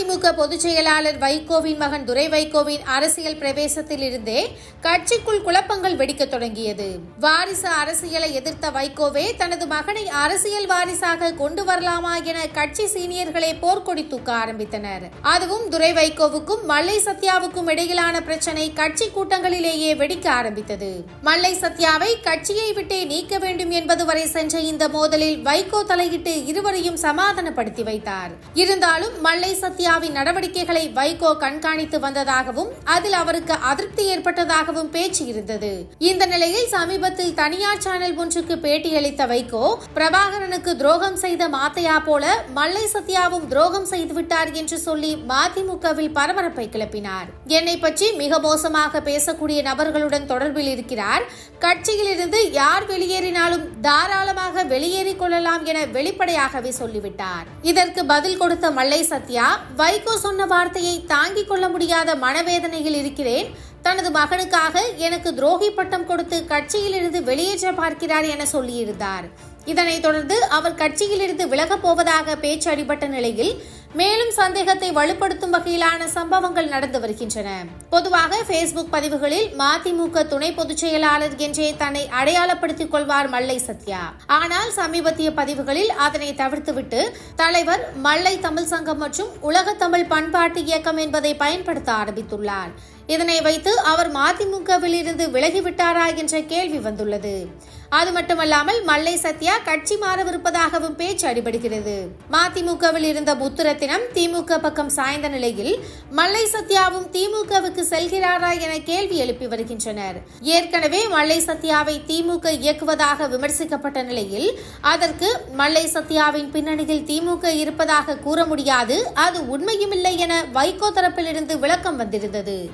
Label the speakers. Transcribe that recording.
Speaker 1: அதிமுக பொதுச் செயலாளர் வைகோவின் மகன் துரை வைகோவின் அரசியல் பிரவேசத்தில் இருந்தே கட்சிக்குள் குழப்பங்கள் வெடிக்கத் தொடங்கியது. வாரிசு அரசியலை எதிர்த்த வைகோவே தனது மகனை அரசியல் வாரிசாக கொண்டு வரலாமா என கட்சி சீனியர்களே போர்க்கொடி தூக்க ஆரம்பித்தனர். அதுவும் துரை வைகோவுக்கும் மல்லை சத்யாவுக்கும் இடையிலான பிரச்சனை கட்சி கூட்டங்களிலேயே வெடிக்க ஆரம்பித்தது. மல்லை சத்யாவை கட்சியை விட்டே நீக்க வேண்டும் என்பது வரை சென்ற இந்த மோதலில் வைகோ தலையிட்டு இருவரையும் சமாதானப்படுத்தி வைத்தார். இருந்தாலும் மல்லை சத்யா இந்தியாவின் நடவடிக்கைகளை வைகோ கண்காணித்து வந்ததாகவும் அதில் அவருக்கு அதிருப்தி ஏற்பட்டதாகவும் பேச்சு இருந்தது. இந்த நிலையில் சமீபத்தில் தனியார் சேனல் ஒன்றுக்கு பேட்டியளித்த வைகோ பிரபாகரனுக்கு துரோகம் செய்த மாத்தையா போல மல்லை சத்யாவும் துரோகம் செய்துவிட்டார் என்று சொல்லி மதிமுகவில் பரபரப்பை கிளப்பினார். என்னை பற்றி மிக மோசமாக பேசக்கூடிய நபர்களுடன் தொடர்பில் இருக்கிறார். கட்சியிலிருந்து யார் வெளியேறினாலும் தாராளமாக வெளியேறிக் கொள்ளலாம் என வெளிப்படையாகவே சொல்லிவிட்டார். இதற்கு பதில் கொடுத்த மல்லை சத்யா வைகோ சொன்ன வார்த்தையை தாங்கிக் கொள்ள முடியாத மனவேதனையில் இருக்கிறேன். தனது மகனுக்காக எனக்கு துரோகி பட்டம் கொடுத்து கட்சியிலிருந்து வெளியேற்ற பார்க்கிறார் என சொல்லியிருந்தார். இதனைத் தொடர்ந்து அவர் கட்சியிலிருந்து விலகப் போவதாக பேச்சு அடிபட்ட நிலையில் மேலும் சந்தேகத்தை வலுப்படுத்தும் வகையிலான சம்பவங்கள் நடந்து வருகின்றன. பொதுவாக ஃபேஸ்புக் பதிவுகளில் மதிமுக துணை பொதுச் செயலாளர் என்றே தன்னை அடையாளப்படுத்திக் கொள்வார் மல்லை சத்யா. ஆனால் சமீபத்திய பதிவுகளில் அதனை தவிர்த்துவிட்டு தலைவர் மல்லை தமிழ் சங்கம் மற்றும் உலக தமிழ் பண்பாட்டு இயக்கம் என்பதை பயன்படுத்த ஆரம்பித்துள்ளார். இதனை வைத்து அவர் மதிமுகவில் இருந்து விலகிவிட்டாரா என்ற கேள்வி வந்துள்ளது. அது மட்டுமல்லாமல் மல்லை சத்யா கட்சி மாறவிருப்பதாகவும் பேச்சு அடிபடுகிறது. மதிமுகவில் இருந்த புத்திரத்தினம் திமுக பக்கம் சாய்ந்த நிலையில் மல்லை சத்யாவும் திமுகவுக்கு செல்கிறாரா என கேள்வி எழுப்பி வருகின்றனர். ஏற்கனவே மல்லை சத்யாவை திமுக இயக்குவதாக விமர்சிக்கப்பட்ட நிலையில் அதற்கு மல்லை சத்யாவின் பின்னணியில் திமுக இருப்பதாக கூற முடியாது அது உண்மையுமில்லை என வைகோ தரப்பிலிருந்து விளக்கம் வந்திருந்தது.